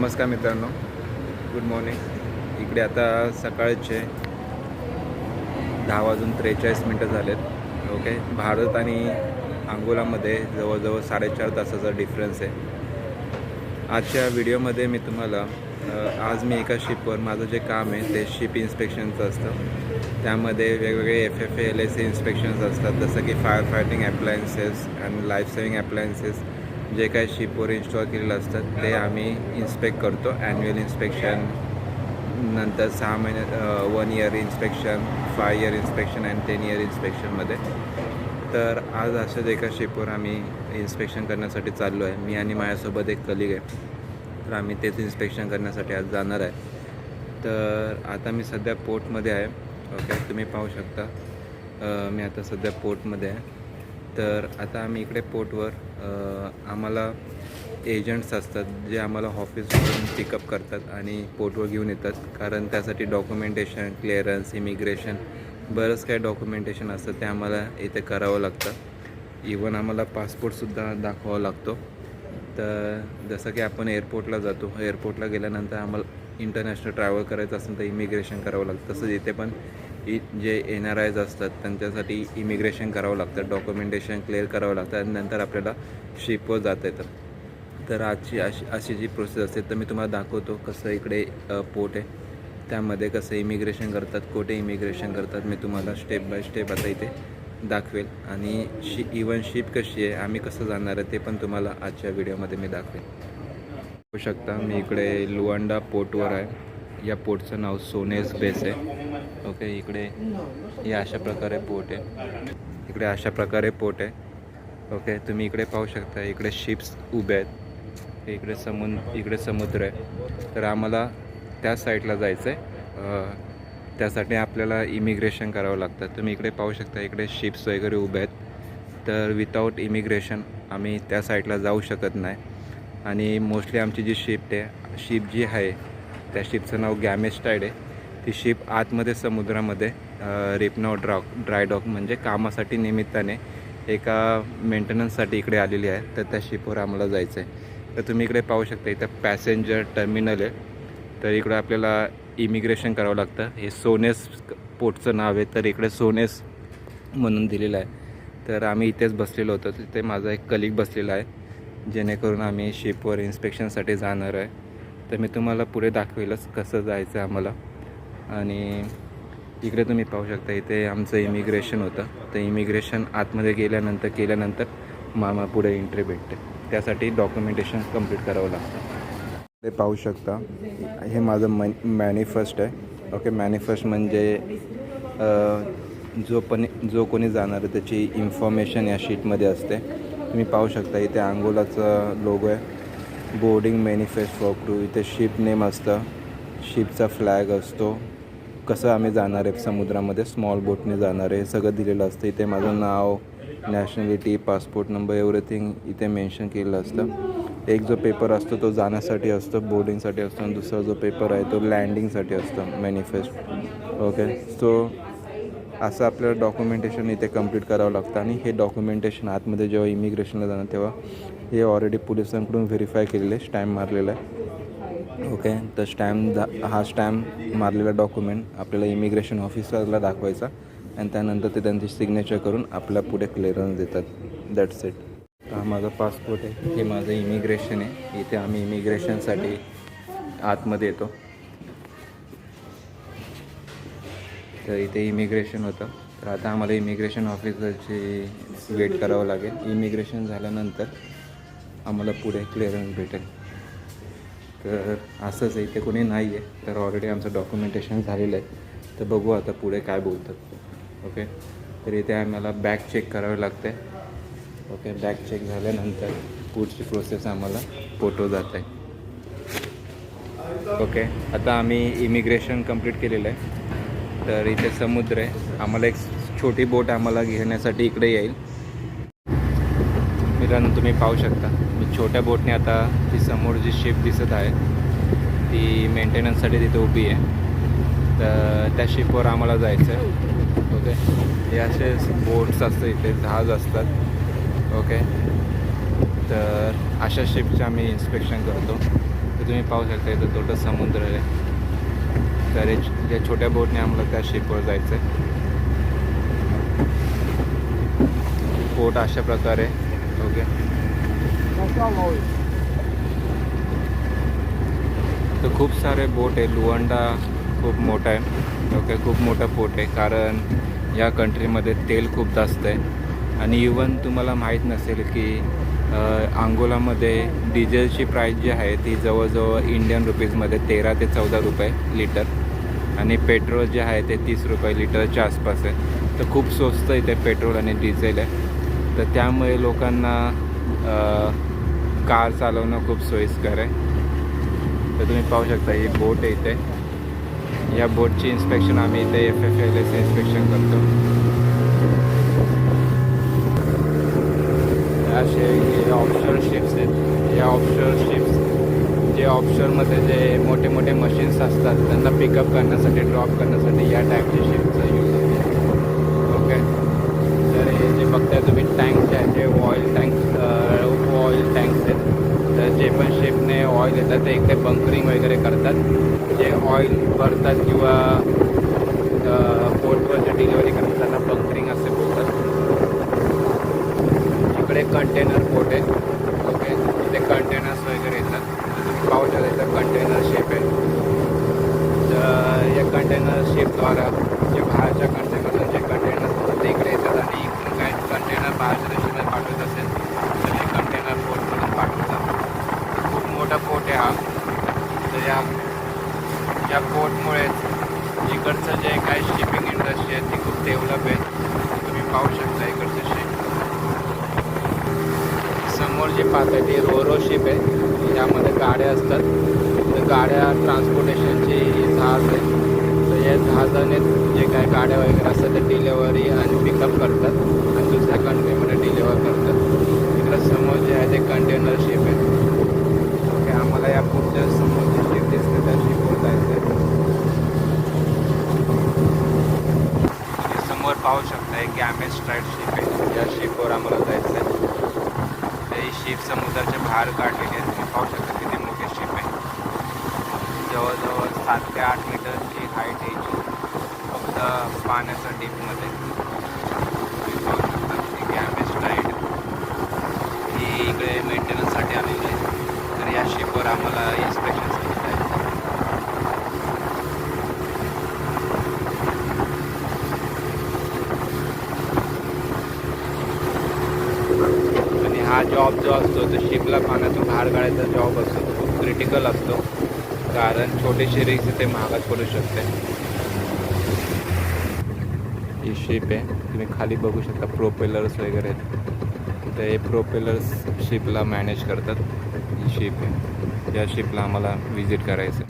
नमस्कार मित्रांनो. Good morning इकडे आता सकाळचे दहा वाजून त्रेचाळीस मिनटं झालेत. ओके भारत आणि अंगोलामध्ये जवळजवळ साडेचार तासाचा डिफरन्स आहे. आजच्या व्हिडिओमध्ये मी तुम्हाला आज मी एका शिपवर माझं जे काम आहे ते शिप इन्स्पेक्शनचं असतं. त्यामध्ये वेगवेगळे F F L S inspections असतात. जसं की fire fighting appliances and life saving appliances जे काही शिपवर इन्स्टॉल केलेलं असतात ते आम्ही इन्स्पेक्ट करतो. ॲन्युअल इन्स्पेक्शन नंतर सहा महिने one year inspection five year inspection and ten year इन्स्पेक्शनमध्ये तर आज अशाच एका शिपवर आम्ही इन्स्पेक्शन करण्यासाठी चाललो आहे. मी आणि माझ्यासोबत एक कलिग आहे. तर आम्ही तेच इन्स्पेक्शन करण्यासाठी आज जाणार आहे. तर आता मी सध्या पोर्टमध्ये आहे. ओके तुम्ही पाहू शकता. मी आता सध्या पोर्टमध्ये आहे. तर आता आम्ही इकडे पोर्टवर आम्हाला एजंट्स असतात जे आम्हाला ऑफिसमधून पिकअप करतात आणि पोर्टवर घेऊन येतात. कारण त्यासाठी डॉक्युमेंटेशन क्लिअरन्स इमिग्रेशन बरंच काही डॉक्युमेंटेशन असतं. ते आम्हाला इथे करावं लागतं. इवन आम्हाला पासपोर्टसुद्धा दाखवावा लागतो. तर जसं की आपण एअरपोर्टला जातो. एअरपोर्टला गेल्यानंतर आम्हाला इंटरनॅशनल ट्रॅव्हल करायचं असेल तर इमिग्रेशन करावं लागतं. तसंच इथे पण इ जे एन आर आयज असतात त्यांच्यासाठी इमिग्रेशन करावं लागतं डॉक्युमेंटेशन क्लिअर करावं लागतं आणि नंतर आपल्याला शिपवर जाता येतं. तर आजची अशी अशी जी प्रोसेस असते तर मी तुम्हाला दाखवतो कसं इकडे पोर्ट आहे. त्यामध्ये कसं इमिग्रेशन करतात कुठे इमिग्रेशन करतात मी तुम्हाला स्टेप बाय स्टेप आता इथे दाखवेल. आणि शि इवन शिप कशी आहे आम्ही कसं जाणार आहे ते पण तुम्हाला आजच्या व्हिडिओमध्ये मी दाखवेल. बघू शकता मी इकडे लुवांडा पोर्टवर आहे. या पोर्टचं नाव सोनेस बेस आहे. ओके इकडे हे अशा प्रकारे पोर्ट आहे. इकडे अशा प्रकारे पोर्ट आहे. ओके तुम्ही इकडे पाहू शकता इकडे शिप्स उभे आहेत. इकडे समु इकडे समुद्र आहे. तर आम्हाला त्या साईडला जायचं आहे त्यासाठी आपल्याला इमिग्रेशन करावं लागतं. तुम्ही इकडे पाहू शकता इकडे शिप्स वगैरे उभे आहेत. तर विदाऊट इमिग्रेशन आम्ही त्या साईडला जाऊ शकत नाही. आणि मोस्टली आमची जी शिप आहे शिप जी आहे त्या शिपचं नाव गॅमेस्टाईड आहे. ती शिप आतमध्ये समुद्रामध्ये रिपनाव ड्रॉक ड्राय डॉक म्हणजे कामासाठी निमित्ताने एका मेंटेनन्ससाठी इकडे आलेली आहे. तर त्या शिपवर आम्हाला जायचं आहे तर तुम्ही इकडे पाहू शकता इथं पॅसेंजर टर्मिनल आहे. तर इकडं आपल्याला इमिग्रेशन करावं लागतं. हे सोनेस पोर्टचं नाव आहे. तर इकडे सोनेस म्हणून दिलेलं आहे. तर आम्ही इथेच बसलेलो होतो. तिथे माझा एक कलिक बसलेला आहे. जेणेकरून आम्ही शिपवर इन्स्पेक्शनसाठी जाणार आहे. तर मी तुम्हाला पुढे दाखवेलच कसं जायचं आहे आम्हाला. आणि इकडे तुम्ही पाहू शकता इथे आमचं इमिग्रेशन होतं. तर इमिग्रेशन आतमध्ये गेल्यानंतर केल्यानंतर मामा पुढे एंट्री भेटते. त्यासाठी डॉक्युमेंटेशन कंप्लीट करावं लागतं. ते पाहू शकता हे माझं मन मॅनिफेस्ट आहे. ओके मॅनिफेस्ट म्हणजे जो पण जो कोणी जाणार आहे त्याची इन्फॉर्मेशन या शीटमध्ये असते. तुम्ही पाहू शकता इथे अंगोलाचा लोगो आहे. बोर्डिंग मॅनिफेस्ट फॉर क्रू इथे शिप नेम असतं. शिपचा फ्लॅग असतो. कसं आम्ही जाणार आहे? समुद्रामध्ये स्मॉल बोटने जाणार आहे. सगळं दिलेलं असतं. इथे माझं नाव नॅशनॅलिटी पासपोर्ट नंबर एव्हरीथिंग इथे मेन्शन केलेलं असतं. एक जो पेपर असतो तो जाण्यासाठी असतो बोर्डिंगसाठी असतो. आणि दुसरा जो पेपर आहे तो लँडिंगसाठी असतो. मॅनिफेस्ट ओके सो असं आपल्याला डॉक्युमेंटेशन इथे कंप्लीट करावं लागतं. आणि हे डॉक्युमेंटेशन आतमध्ये जेव्हा इमिग्रेशनला जाणार तेव्हा हे ऑलरेडी पोलिसांकडून व्हेरीफाय केलेलं आहे स्टॅम्प मारलेला आहे. ओके तर स्टॅम्प दा हा स्टॅम्प मारलेला डॉक्युमेंट आपल्याला इमिग्रेशन ऑफिसरला दाखवायचा. आणि त्यानंतर ते त्यांची सिग्नेचर करून आपल्या पुढे क्लिअरन्स देतात. दॅट्स इट हा माझा पासपोर्ट आहे. हे माझं इमिग्रेशन आहे. इथे आम्ही इमिग्रेशनसाठी आतमध्ये येतो. तर इथे इमिग्रेशन होतं. तर आता आम्हाला इमिग्रेशन ऑफिसरची वेट करावं लागेल. इमिग्रेशन झाल्यानंतर आम्हाला पुढे क्लिअरन्स भेटेल. तर असंच आहे इथे कोणी नाही आहे तर ऑलरेडी आमचं डॉक्युमेंटेशन झालेलं आहे. तर बघू आता पुढे काय बोलतात. ओके तर इथे आम्हाला बॅग चेक करावे लागते ओके बॅग चेक झाल्यानंतर पुढची प्रोसेस आम्हाला फोटो जात आहे. ओके आता आम्ही इमिग्रेशन कंप्लीट केलेलं आहे. तर इथे समुद्र आहे. आम्हाला एक छोटी बोट आम्हाला घेण्यासाठी इकडे येईल. मित्रांनो तुम्ही पाहू शकता. मी छोट्या बोटने आता ती समोर जी शिप दिसत आहे ती मेंटेनन्ससाठी तिथे उभी आहे. तर त्या शिपवर आम्हाला जायचं आहे ओके हे असे बोट्स असतात इथे जहाज असतात. ओके तर अशा शिपचं आम्ही इन्स्पेक्शन करतो. तर तुम्ही पाहू शकता इथं छोटं समुद्र आहे. तर या- छोट्या बोटने आम्हाला त्या शिपवर जायचं आहे बोट अशा प्रकारे ओके. तर खूप सारे बोट आहे. लुवंडा खूप मोठा आहे. ओके खूप मोठा पोट आहे. कारण या कंट्रीमध्ये तेल खूप जास्त आहे. आणि इवन तुम्हाला माहीत नसेल की अंगोलामध्ये डिझेलची प्राईस जी आहे ती जवळजवळ इंडियन रुपीजमध्ये तेरा ते चौदा रुपये लिटर आणि पेट्रोल जे आहे ते तीस रुपये लिटरच्या आसपास आहे. तर खूप स्वस्त इथे पेट्रोल आणि डिझेल आहे. तर त्यामुळे लोकांना कार चालवणं खूप सोयीस्कर आहे. तर तुम्ही पाहू शकता ही बोट आहे इथे. या बोटची इन्स्पेक्शन आम्ही इथे F F L S inspection करतो. असे हे शिप्स आहेत. या ऑफशोर शिप्स जे ऑफशोरमध्ये जे मोठे मोठे मशीन्स असतात त्यांना पिकअप करण्यासाठी ड्रॉप करण्यासाठी या टाईपच्या शिप्सचा यूज होतो. ओके तर हे जे बघताय तुम्ही आहे जे आहेत ते ऑइल टँक ऑइल टँक्स आहेत तर जे पण शिपने ऑइल येतात ते इकडे बंकरिंग वगैरे करतात. जे ऑइल भरतात किंवा पोर्टवरची डिलिव्हरी करतात त्यांना बंकरिंग असे बोलतात इकडे कंटेनर पोर्ट आहे ओके इथे कंटेनर्स वगैरे येतात. तुम्ही पाहू शकता इथं कंटेनर शेप आहे तर या कंटेनर शेपद्वारा जे बाहेरच्या कंटेनर जे कंटेनर ते इकडे येतात आणि इकडून काय कंटेनर बाहेरच्या देशामध्ये पाठवत असेल तर हे कंटेनर पोर्टमधून पाठवतात खूप मोठा पोर्ट आहे हा. तर या या पोर्टमुळेच इकडचं जे काही शिपिंग इंडस्ट्री आहे ती खूप डेव्हलप आहे. तुम्ही पाहू शकता इकडचं शिप समोर जे पाहताय ते रोरो शिप आहे. यामध्ये गाड्या असतात. तर गाड्या ट्रान्सपोर्टेशनची जहाज आहे. तर या जहाजाने जे काय गाड्या वगैरे असतात ते डिलेवरी आणि पिकअप करतात. आणि दुसऱ्या कंट्रीमध्ये डिलेवर करतात. इकडं समोर जे आहे ते कंटेनर शिप आहे. ओके आम्हाला या पुढच्या समोर जे शिप दिसते त्या शिपवर जायचं आहे समोर पाहू शकता एक गॅमेज स्ट्राईट शिप आहे या शिपवर आम्हाला जायचं आहे तर ही शिप समुद्राच्या काढलेली आहे तुम्ही पाहू शकता किती मोठी शिप आहे. जवळजवळ सात ते आठ मीटरची हाईट यायची फक्त पाण्याच्या डीपमध्ये तुम्ही पाहू शकता ती गॅमेज स्ट्राईट ही इकडे मेंटेनन्ससाठी आलेली आहे. तर या शिपवर आम्हाला इन्स्पेक्शन जायचं आहे. आणि हा जॉब जो असतो तो शिपला पाण्यातून बाहेर काढायचा जॉब असतो तो खूप क्रिटिकल असतो. कारण छोटीशी रिक्स ते महागात पडू शकते. ही शिप आहे. तुम्ही खाली बघू शकता प्रोपेलर्स वगैरे आहेत. तर हे प्रोपेलर्स शिपला मॅनेज करतात. ही शिप आहे. या शिपला आम्हाला व्हिजिट करायचं आहे.